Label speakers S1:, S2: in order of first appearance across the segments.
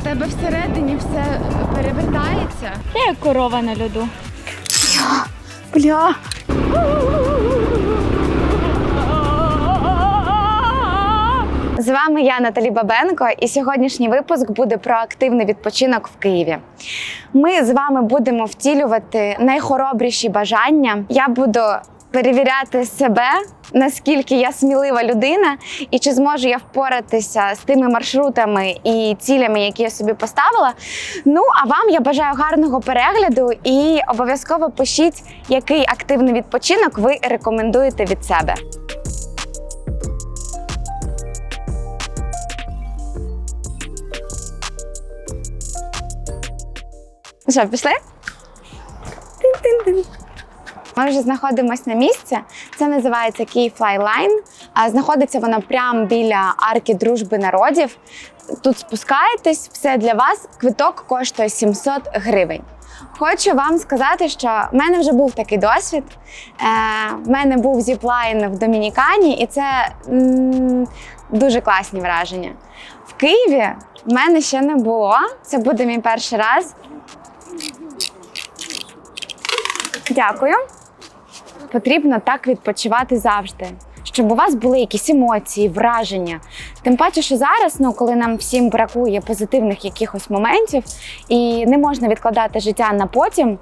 S1: В тебе всередині все перевертається.
S2: Я як корова на льоду.
S1: Бля. З вами я Наталі Бабенко, і сьогоднішній випуск буде про активний відпочинок в Києві. Ми з вами будемо втілювати найхоробріші бажання. Я буду перевіряти себе, наскільки я смілива людина, і чи зможу я впоратися з тими маршрутами і цілями, які я собі поставила. Ну а вам я бажаю гарного перегляду і обов'язково пишіть, який активний відпочинок ви рекомендуєте від себе. Ну Що, пішли? Тин-тин-тин. Ми вже знаходимося на місці. Це називається Keyfly Line. Знаходиться вона прямо біля арки дружби народів. Тут спускаєтесь, все для вас. Квиток коштує 700 гривень. Хочу вам сказати, що в мене вже був такий досвід. Е, в мене був зіплайн в Домінікані, і це дуже класні враження. В Києві в мене ще не було. Це буде мій перший раз. Дякую. Потрібно так відпочивати завжди, щоб у вас були якісь емоції, враження. Тим паче, що зараз, ну коли нам всім бракує позитивних якихось моментів і не можна відкладати життя на потім.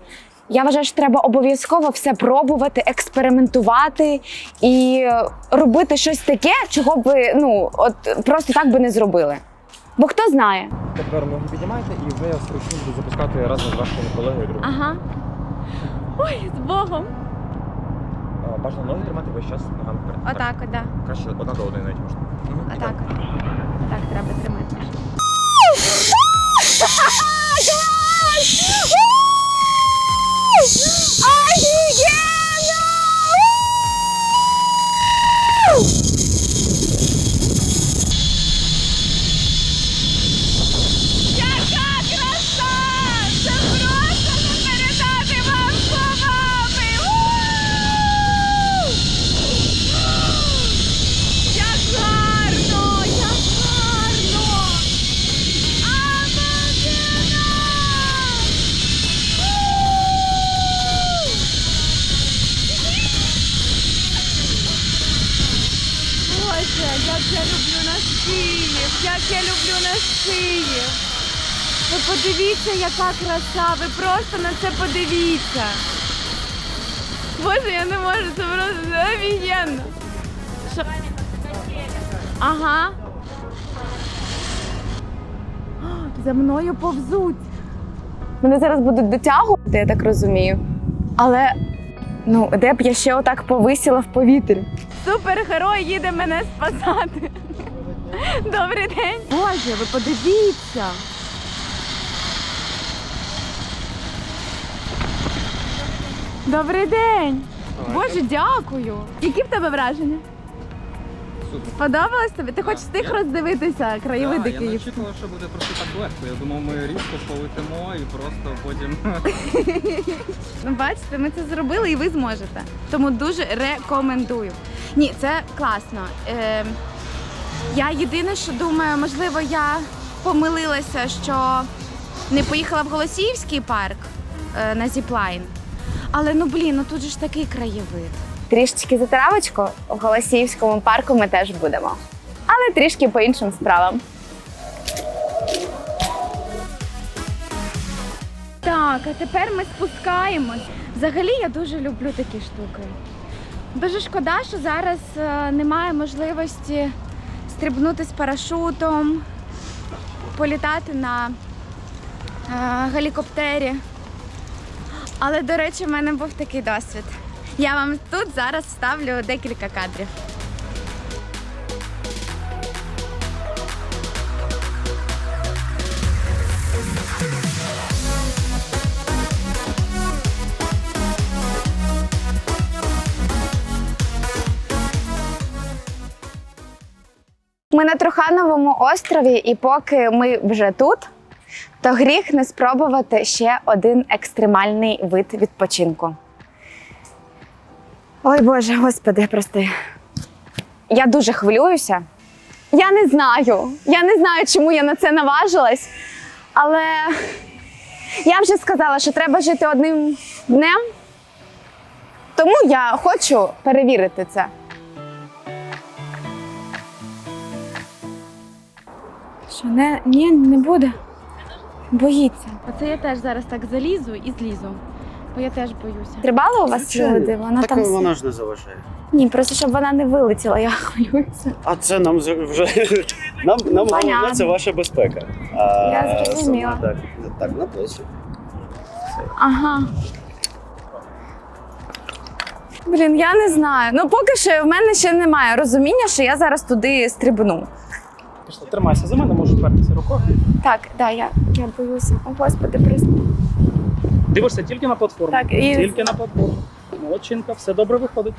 S1: Я вважаю, що треба обов'язково все пробувати, експериментувати і робити щось таке, чого б ну от просто так би не зробили. Бо хто знає?
S3: Тепер ноги піднімайте і вже я вручну буду запускати разом з вашими колегою.
S2: Ага. Ой, з Богом.
S3: Бажано ноги тримати весь час ногами вперед. Так.
S2: Отак, от, да.
S3: Краще одна до одної навіть можна.
S2: Отак. от. Так треба тримати. Ви подивіться, яка краса! Ви просто на це подивіться! Боже, я не можу, це просто офігенно! Що? Ага. За мною повзуть.
S1: Мене зараз будуть дотягувати, я так розумію. Але ну, де б я ще отак повисіла в повітрі?
S2: Супергерой їде мене спасати. Добрий день. Боже, ви подивіться. Добрий день. Боже, дякую. Які в тебе враження?
S3: Супер.
S2: Сподобалось тобі? Ти хоч встиг роздивитися краєвиди
S4: Так, я не очікував, що буде просто так легко. Я думав, ми різко полетимо і просто потім.
S2: Ну, бачите, ми це зробили і ви зможете. Тому дуже рекомендую. Ні, це класно. Е, я єдине, що думаю, можливо, я помилилася, що не поїхала в Голосіївський парк е, на зіплайн. Але ну блін, ну тут же ж такий краєвид.
S1: Трішечки затравочку в Голосіївському парку ми теж будемо. Але трішки по іншим справам.
S2: Так, а тепер ми спускаємось. Взагалі я дуже люблю такі штуки. Дуже шкода, що зараз е, немає можливості стрибнути з парашутом, політати на е, гелікоптері. Але, до речі, в мене був такий досвід. Я вам тут зараз вставлю декілька кадрів.
S1: Ми на Трухановому острові, і поки ми вже тут, то гріх не спробувати ще один екстремальний вид відпочинку. Ой Боже, господи, прости. Я дуже хвилююся, Я не знаю. Я не знаю, чому я на це наважилась. Але я вже сказала, що треба жити одним днем. Тому я хочу перевірити це. Що не, ні, не буде. Боїться.
S2: Оце я теж зараз так залізу і злізу. Бо я теж боюся.
S1: Стрибала у вас
S5: Звичайно.
S1: люди? Вона
S5: так
S1: там
S5: вона ж не заважає.
S1: ні, просто щоб вона не вилетіла, я хвилююся.
S5: А це нам з- вже нам, нам головне це ваша безпека. А
S1: Я зрозуміла.
S5: сама Так, так, на плечі.
S1: Ага. Блін, я не знаю. Ну поки що в мене ще немає розуміння, що я зараз туди стрибну.
S3: Пішли, тримайся за мене, можеш впертися рукою.
S1: Так, да, я, я боюся. О, господи, просто.
S6: Дивишся тільки на платформу.
S1: Так, і-
S6: Тільки на платформу. Молодчинка, все добре виходить.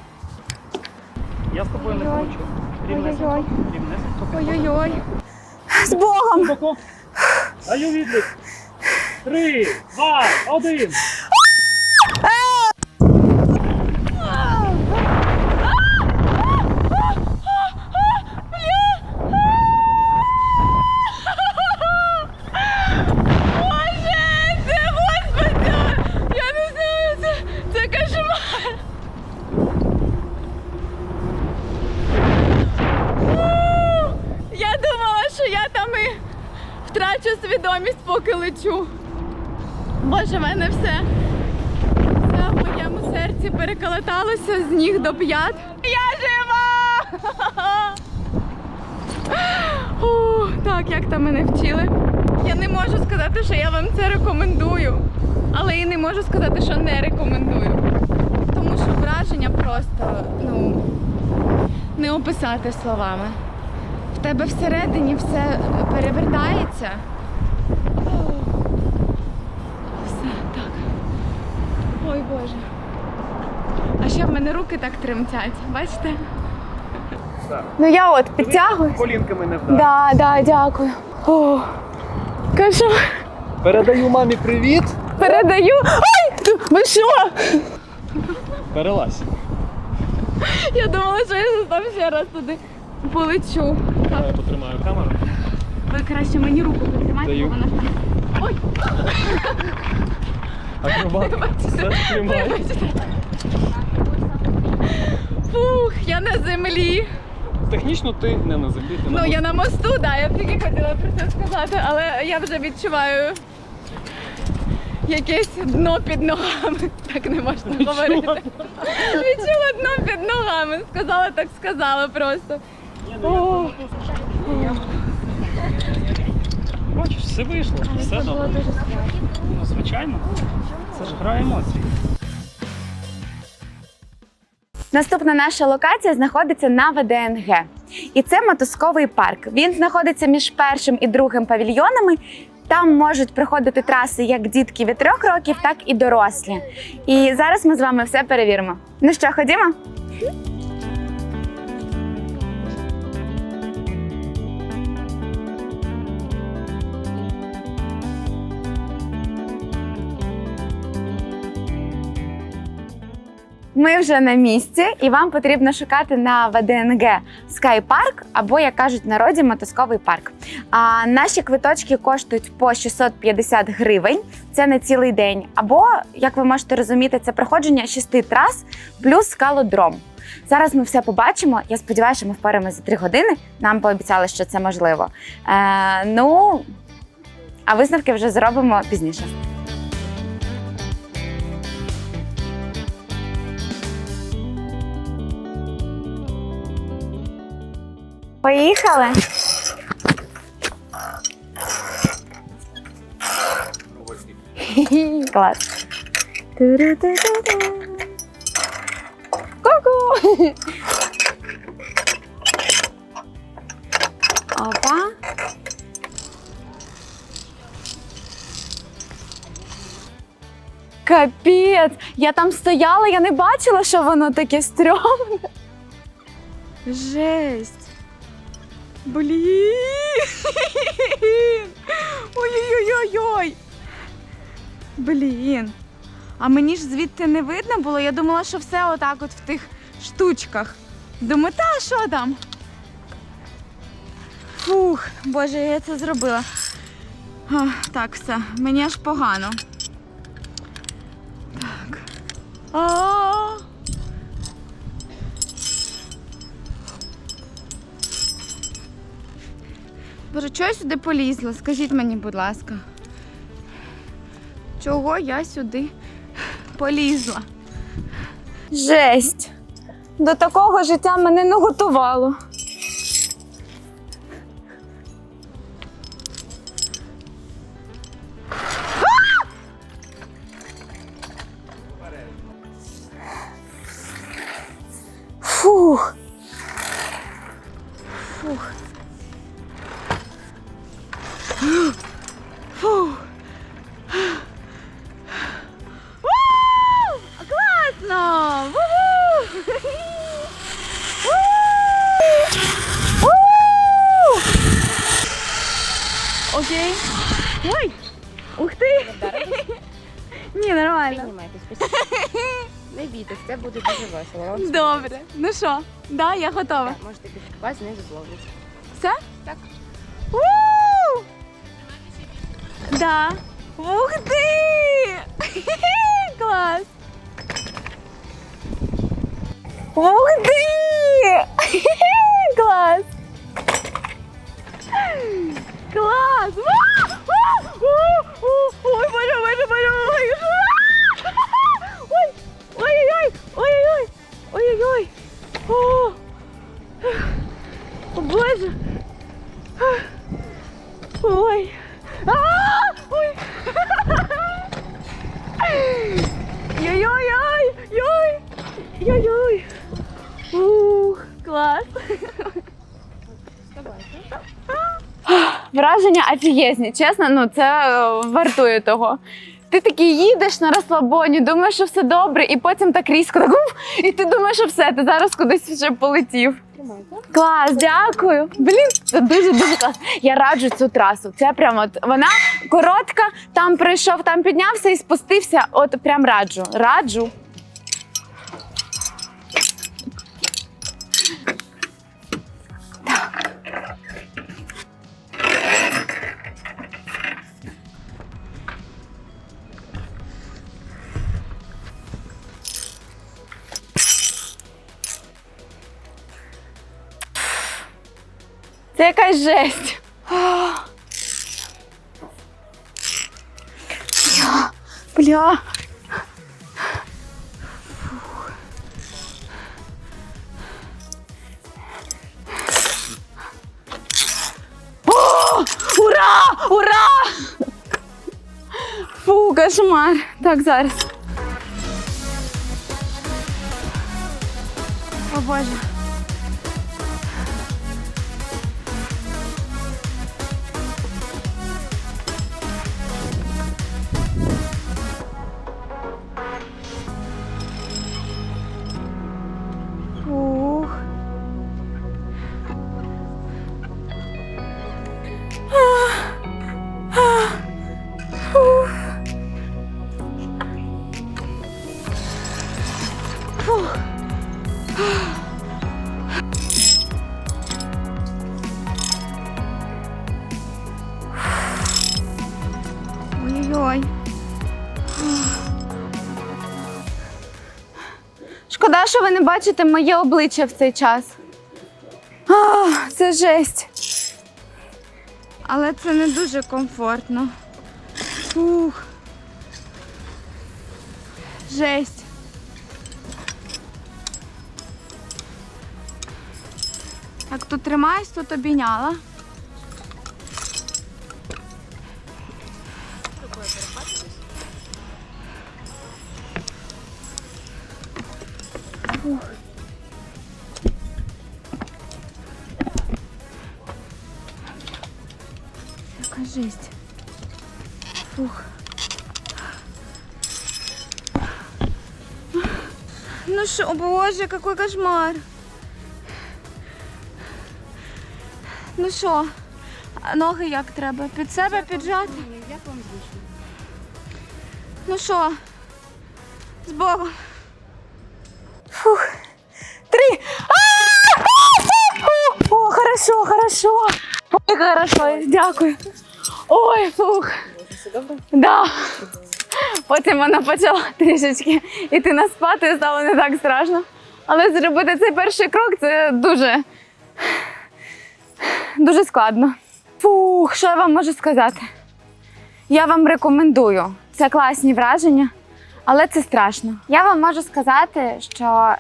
S6: Я з тобою не
S2: Ой-ой.
S6: хочу. Рівнесенько,
S2: Ой-ой-ой.
S6: рівнесенько.
S2: Ой-ой-ой.
S1: З Богом!
S6: Глибоко. Даю відлік. Три, два, один.
S2: Боже, це господи! Я не знаю, це, це кошмар. У, Я думала, що я там і втрачу свідомість, поки лечу. Боже, в мене все. Все в моєму серці переколоталося з ніг до п'ят. Я жива! Так, як там мене вчили. Я не можу сказати, що я вам це рекомендую, але і не можу сказати, що не рекомендую. Тому що враження просто ну, не описати словами. В тебе всередині все перевертається. Ой Боже. А ще в мене руки так тремтять, бачите?
S1: Ну я от підтягую.
S6: Колінками не вдар.
S1: Да, да, дякую. О, кажу,
S6: Передаю мамі привіт.
S1: передаю. Ай! Ви що?
S6: Перелазь.
S2: Я думала, що я там ще раз туди полечу.
S6: Я потримаю камеру.
S2: Ви краще мені руку потримайте, бо вона. Ой,
S6: Акробат. Все.
S2: Фух, я на землі.
S4: Технічно ти не на землі, ти на
S2: Ну я на мосту, да, я б тільки хотіла про це сказати, але я вже відчуваю якесь дно під ногами. Так не можна говорити. Відчула дно під ногами. Сказала, так сказала просто. О,
S6: Бачиш, все вийшло. Все добре. Ну, звичайно. Це ж гра емоцій.
S1: Наступна наша локація знаходиться на ВДНГ. І це мотузковий парк. Він знаходиться між першим і другим павільйонами. Там можуть приходити траси як дітки від трьох років, так і дорослі. І зараз ми з вами все перевіримо. Ну що, ходімо? Ми вже на місці, і вам потрібно шукати на ВДНГ Park або, як кажуть народі, мотузковий парк. А наші квиточки коштують по 650 гривень. Це на цілий день. Або, як ви можете розуміти, це проходження шести трас плюс скалодром. Зараз ми все побачимо. Я сподіваюся, ми впораємося за три години. Нам пообіцяли, що це можливо. Е, ну а висновки вже зробимо пізніше. Поїхали. Клас. Ку-ку! Опа. Капець! Я там стояла, я не бачила, що воно таке стрьомне. Жесть. Блін. Ой-ой-ой-ой. Блін. А мені ж звідти не видно було. Я думала, що все отак от в тих штучках. Думаю, та що там?
S2: Фух, боже, я це зробила. А, так, все, мені аж погано. Так. А. Боже, чого я сюди полізла? Скажіть мені, будь ласка. Чого я сюди полізла?
S1: Жесть. До такого життя мене не готувало.
S2: Готова.
S7: скажу. Можете піти. Вас знизу зловлять.
S2: Все?
S7: Так.
S2: У! Да. Ух ти! Клас! Ух ти! Клас! Клас! Ой, боже, боже, боже! Ой! Ой-ой-ой! Ой-ой-ой! Ой-ой-ой! Боже! Ой! Ой! Йой-йой-йой! Йой! Йой-йой! Ух, клас!
S1: Враження офігезні, чесно, ну це е, вартує того. Ти такий їдеш на розслабоні, думаєш, що все добре, і потім так різко так, і ти думаєш, що все, ти зараз кудись вже полетів. Клас, дякую. Блін, це дуже дуже класно. Я раджу цю трасу. Це прямо от вона коротка, там прийшов, там піднявся і спустився. От прям раджу. Раджу. Якась жесть. Бля, бля. Ура! Ура! Фу, кошмар. Так, зараз.
S2: О Боже.
S1: Що ви не бачите моє обличчя в цей час. А, це жесть.
S2: Але це не дуже комфортно. Фух. Жесть. Так, тут тримаюсь, тут обійняла. Боже, какой кошмар. Ну що, ноги як треба? Під себе піджати?
S7: Як вам зручно?
S2: Ну що, з Богом.
S1: Три. А! О, хорошо, хорошо. Ой, хорошо, дякую. Ой, фух. Да. Потім вона почала трішечки йти на спати, стало не так страшно. Але зробити цей перший крок це дуже, дуже складно. Фух, що я вам можу сказати? Я вам рекомендую. Це класні враження, але це страшно. Я вам можу сказати, що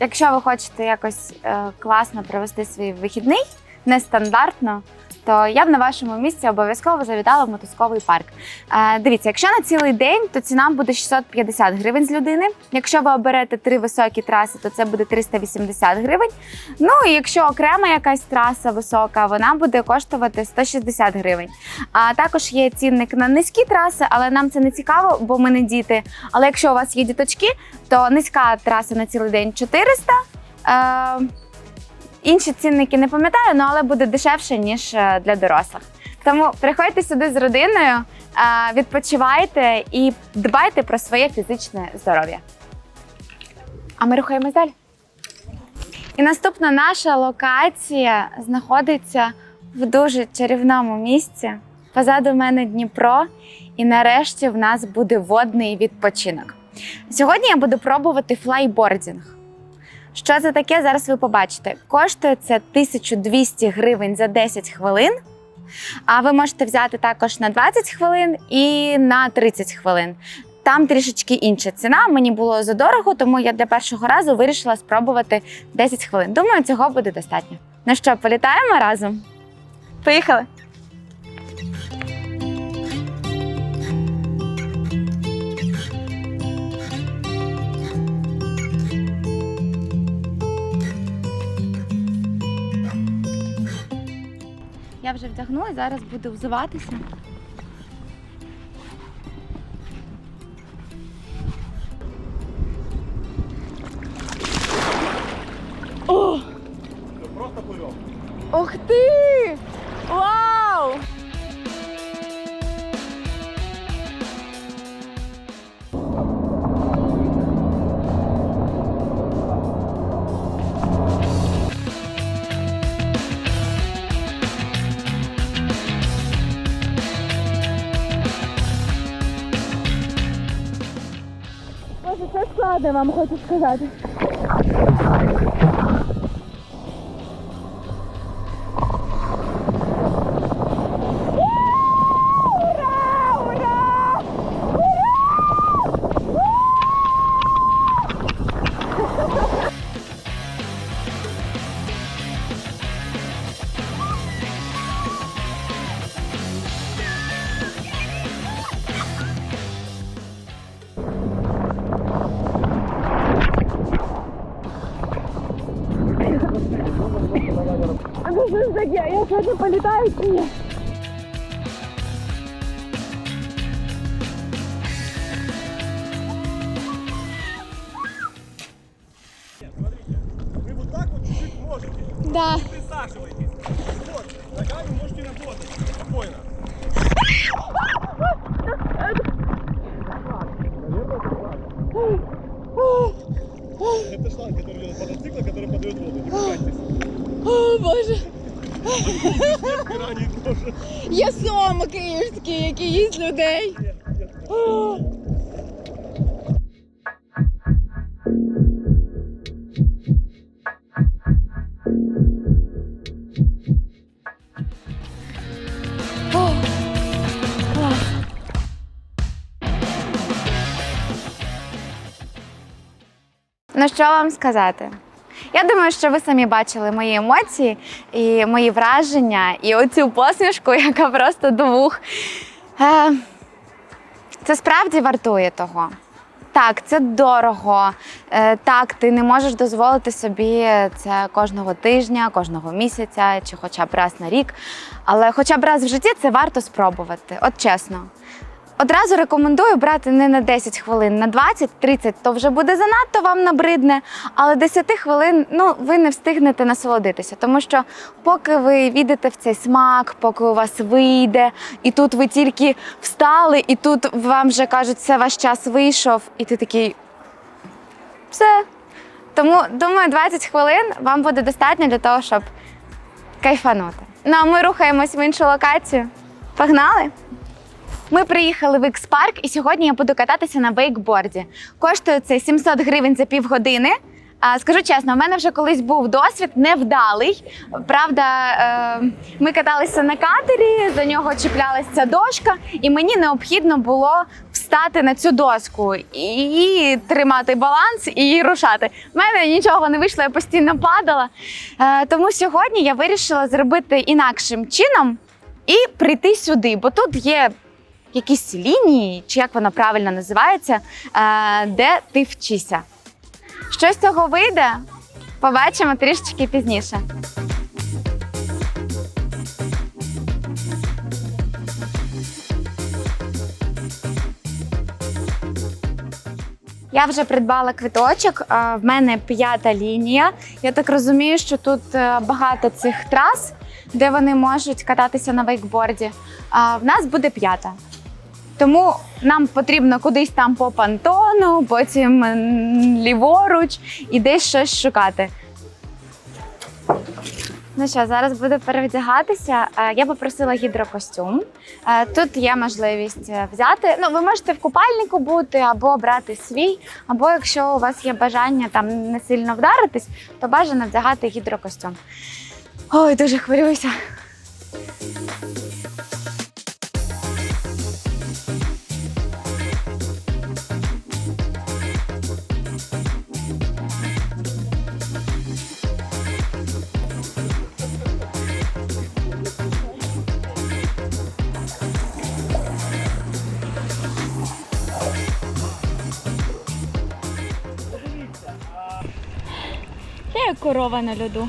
S1: якщо ви хочете якось е, класно провести свій вихідний, нестандартно, то я б на вашому місці обов'язково завітала в мотузковий парк. Е, дивіться, якщо на цілий день, то ціна буде 650 гривень з людини. Якщо ви оберете три високі траси, то це буде 380 гривень. Ну і якщо окрема якась траса висока, вона буде коштувати 160 гривень. А також є цінник на низькі траси, але нам це не цікаво, бо ми не діти. Але якщо у вас є діточки, то низька траса на цілий день 400. Е, інші цінники не пам'ятаю, ну, але буде дешевше, ніж е, для дорослих. Тому приходьте сюди з родиною, е, відпочивайте і дбайте про своє фізичне здоров'я. А ми рухаємось далі. І наступна наша локація знаходиться в дуже чарівному місці. Позаду мене Дніпро, і нарешті в нас буде водний відпочинок. Сьогодні я буду пробувати флайбордінг. Що це таке? Зараз ви побачите. Коштує це 1200 гривень за 10 хвилин. А ви можете взяти також на 20 хвилин і на 30 хвилин. Там трішечки інша ціна. Мені було задорого, тому я для першого разу вирішила спробувати 10 хвилин. Думаю, цього буде достатньо. Ну що, політаємо разом? Поїхали! Я вже вдягнула, зараз буду взуватися. Вам хочу сказати. Сьогодні політаю чи
S2: є сома київський, який їсть людей.
S1: Ну що вам сказати? Я думаю, що ви самі бачили мої емоції і мої враження, і оцю посмішку, яка просто до вух. Е, Це справді вартує того. Так, це дорого. Е, Так, ти не можеш дозволити собі це кожного тижня, кожного місяця чи хоча б раз на рік. Але хоча б раз в житті це варто спробувати. От чесно. Одразу рекомендую брати не на 10 хвилин, на 20-30, то вже буде занадто вам набридне. Але 10 хвилин ну, ви не встигнете насолодитися, тому що поки ви відете в цей смак, поки у вас вийде, і тут ви тільки встали, і тут вам вже кажуть, все ваш час вийшов, і ти такий. Все. Тому думаю, 20 хвилин вам буде достатньо для того, щоб кайфанути. Ну а ми рухаємось в іншу локацію. Погнали! Ми приїхали в X-Park і сьогодні я буду кататися на вейкборді. Коштує це 700 гривень за півгодини. Скажу чесно, у мене вже колись був досвід невдалий. Правда, е, ми каталися на катері, за нього чіплялася дошка, і мені необхідно було встати на цю доску і тримати баланс і рушати. У мене нічого не вийшло, я постійно падала. Е, тому сьогодні я вирішила зробити інакшим чином і прийти сюди, бо тут є якісь лінії, чи як вона правильно називається, е, де ти вчишся. Що з цього вийде, побачимо трішечки пізніше. Я вже придбала квиточок. а, В мене п'ята лінія. Я так розумію, що тут е, багато цих трас, де вони можуть кататися на вейкборді. В нас буде п'ята. Тому нам потрібно кудись там по понтону, потім ліворуч і десь щось шукати. Ну що, зараз буду перевдягатися. Е, Я попросила гідрокостюм. Е, Тут є можливість е, взяти. Ну, ви можете в купальнику бути або брати свій, або якщо у вас є бажання там не сильно вдаритись, то бажано вдягати гідрокостюм. Ой, дуже хвилююся.
S2: Корова на льоду.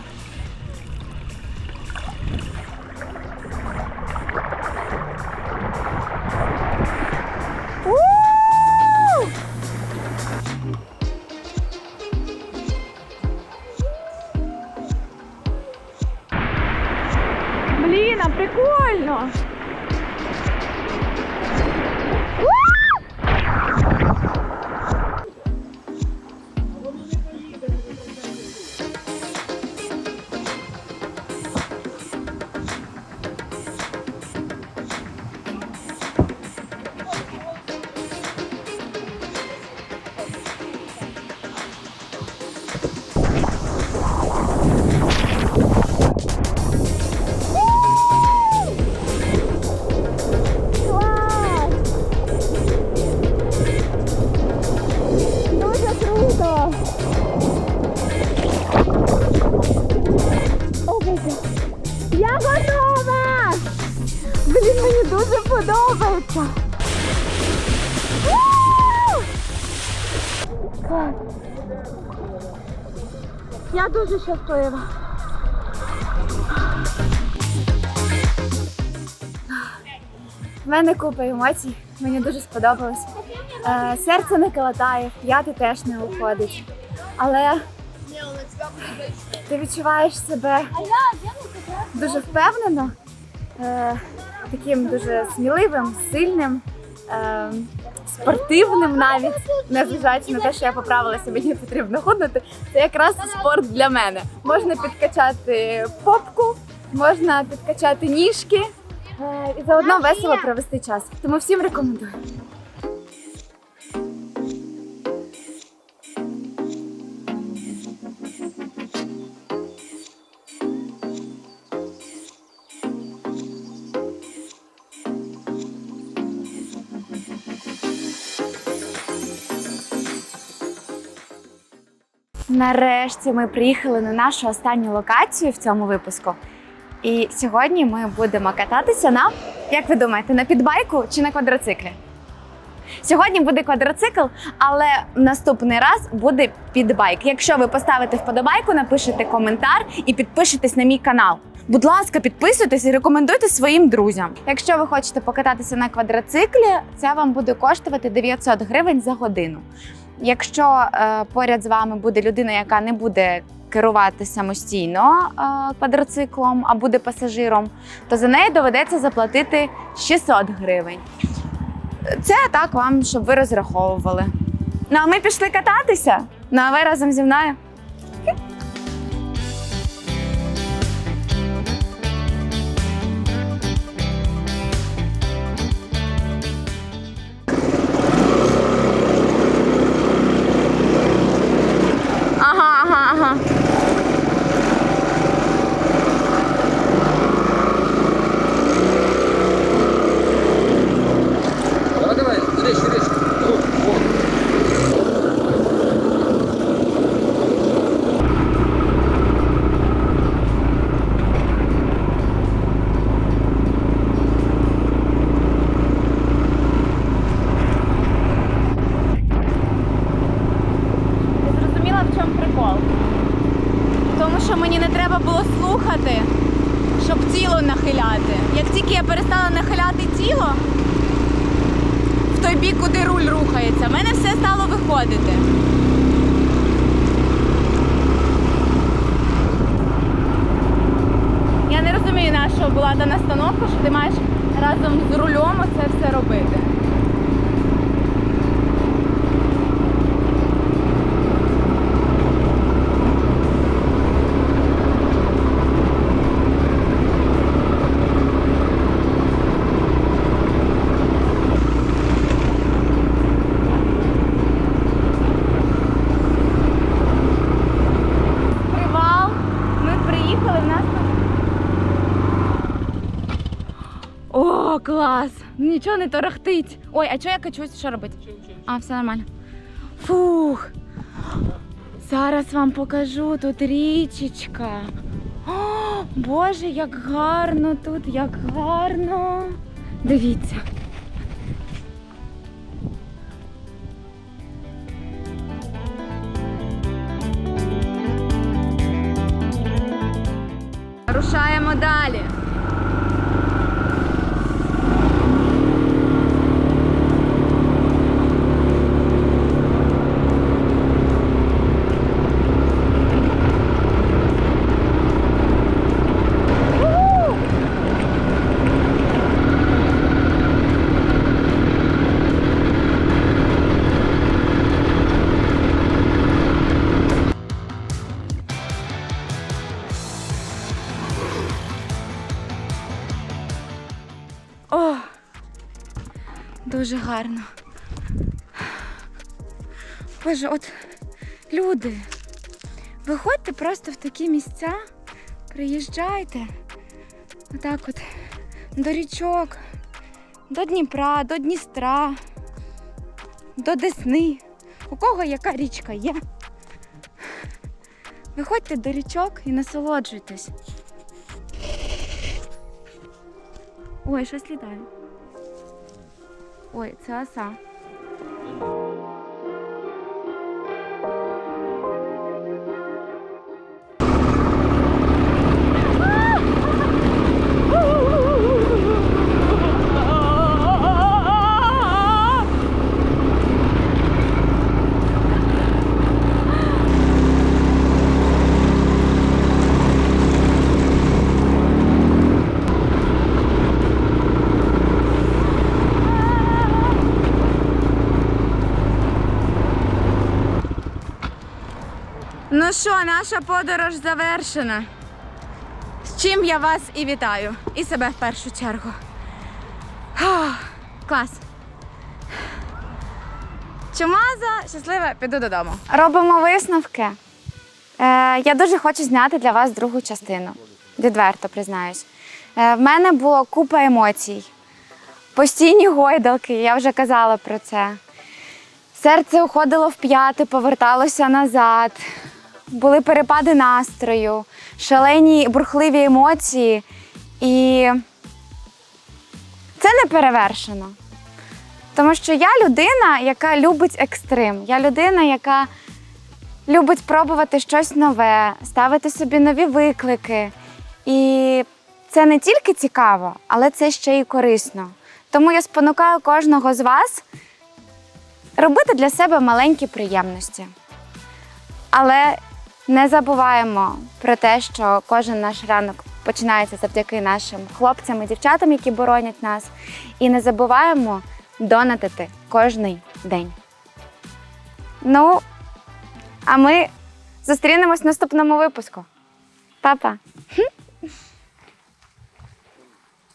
S2: Щаслива. В мене купа емоцій, мені дуже сподобалось. Е, серце не калатає, п'яти теж не уходить. Але ти відчуваєш себе дуже впевнено, е, таким дуже сміливим, сильним, е, спортивним навіть, незважаючи на те, що я поправилася, мені потрібно худнути. Це якраз спорт для мене. Можна підкачати попку, можна підкачати ніжки е, і заодно весело провести час. Тому всім рекомендую. Нарешті ми приїхали на нашу останню локацію в цьому випуску. І сьогодні ми будемо кататися на, як ви думаєте, на підбайку чи на квадроциклі? Сьогодні буде квадроцикл, але наступний раз буде підбайк. Якщо ви поставите вподобайку, напишете коментар і підпишетесь на мій канал. Будь ласка, підписуйтесь і рекомендуйте своїм друзям. Якщо ви хочете покататися на квадроциклі, це вам буде коштувати 900 гривень за годину. Якщо е, поряд з вами буде людина, яка не буде керувати самостійно е, квадроциклом, а буде пасажиром, то за неї доведеться заплатити 600 гривень. Це так вам, щоб ви розраховували. Ну а ми пішли кататися. Ну а ви разом зі мною. Клас! Нічого не торохтить. Ой, а чого я качусь? Що робити? А, все нормально. Фух. Зараз вам покажу тут річечка. О, Боже, як гарно тут, як гарно. Дивіться. Дуже гарно. Боже, от люди, виходьте просто в такі місця, приїжджайте. Отак от до річок, до Дніпра, до Дністра, до Десни. У кого яка річка є? Виходьте до річок і насолоджуйтесь. Ой, щось літає. Ой, це оса. Ну що, наша подорож завершена. З чим я вас і вітаю. І себе в першу чергу. Ах, клас. Чумаза, щаслива, піду додому.
S1: Робимо висновки. Е, я дуже хочу зняти для вас другу частину. Відверто признаюсь. Е, в мене було купа емоцій. Постійні гойдалки, я вже казала про це. Серце уходило в п'яти, поверталося назад. Були перепади настрою, шалені бурхливі емоції. І це не перевершено. Тому що я людина, яка любить екстрим. Я людина, яка любить пробувати щось нове, ставити собі нові виклики. І це не тільки цікаво, але це ще й корисно. Тому я спонукаю кожного з вас робити для себе маленькі приємності. Але не забуваємо про те, що кожен наш ранок починається завдяки нашим хлопцям і дівчатам, які боронять нас. І не забуваємо донатити кожний день. Ну, а ми зустрінемось в наступному випуску. Па-па!